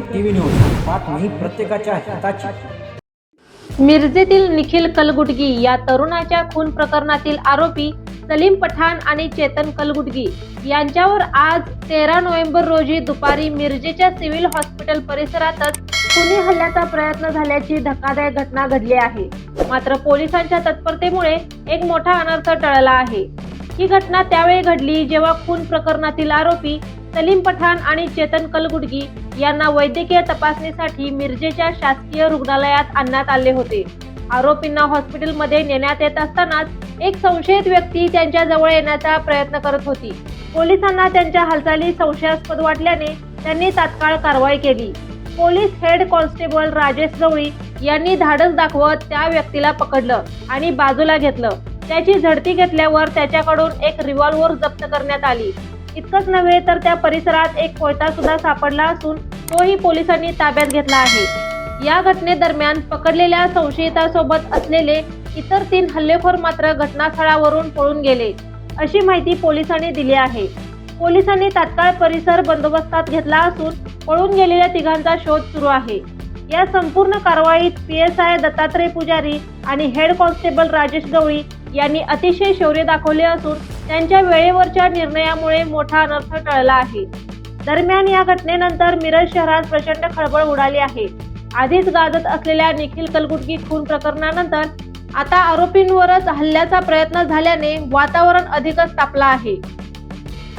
TV news. बातमी प्रत्येकाच्या हिताची. मिरजेतील निखिल कलगुटगी या तरुणाच्या खून प्रकरणातील आरोपी सलीम पठाण आणि चेतन कलगुटगी यांच्यावर आज तेरा नोव्हेंबर रोजी दुपारी मिरजेच्या सिव्हिल हॉस्पिटल परिसरातच खुनी हल्ल्याचा प्रयत्न झाल्याची धक्कादायक घटना घडली आहे. मात्र पोलिसांच्या तत्परतेमुळे एक मोठा अनर्थ टळला आहे. ही घटना त्यावेळी घडली जेव्हा खून प्रकरणातील आरोपी सलीम पठाण आणि चेतन कलगुडगी यांना वैद्यकीय तपासणीसाठी मिरजेच्या शासकीय रुग्णालयात आणण्यात आले होते. आरोपींना हॉस्पिटलमध्ये नेण्यात येत असतानाच एक संशयित व्यक्ती त्यांच्या जवळ येण्याचा प्रयत्न करत होती. पोलिसांना त्यांच्या हालचाली संशयास्पद वाटल्याने त्यांनी तात्काळ कारवाई केली. Police head constable Rajesh Gawali यांनी धाडस दाखवत त्या व्यक्तीला पकडलं आणि बाजूला घेतलं. त्याची झडती घेतल्यावर त्याच्याकडून एक रिव्हॉल्व्हर जप्त करण्यात आली. इतकंच नव्हे तर त्या परिसरात एक कोयता सुद्धा सापडला असून तोही पोलिसांनी ताब्यात घेतला आहे. या घटनेदरम्यान पकडलेल्या संशयितासोबत असलेले इतर तीन हल्लेखोर मात्र घटनास्थळावरून पळून गेले अशी माहिती पोलिसांनी दिली आहे. पोलिसांनी तात्काळ परिसर बंदोबस्तात घेतला असून पळून गेलेल्या तिघांचा शोध सुरू आहे. या संपूर्ण कारवाईत पी एस आय दत्तात्रय पुजारी आणि हेड कॉन्स्टेबल राजेश गवळी यांनी अतिशय शौर्य दाखवले असून त्यांच्या वेळेवरच्या निर्णयामुळे मोठा अनर्थ टळला आहे. दरम्यान या घटनेनंतर मिरज शहरात प्रचंड खळबळ उडाली आहे. आधीच गाजत असलेल्या निखिल कलगुटगी खून प्रकरणानंतर आता आरोपींवरच हल्ल्याचा प्रयत्न झाल्याने वातावरण अधिकच तापलं आहे.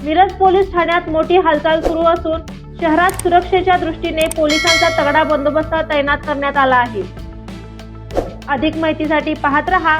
मिरज पोलीस ठाण्यात मोठी हालचाल सुरू असून शहरात सुरक्षेच्या दृष्टीने पोलिसांचा तगडा बंदोबस्त तैनात करण्यात आला आहे. अधिक माहितीसाठी पाहत रहा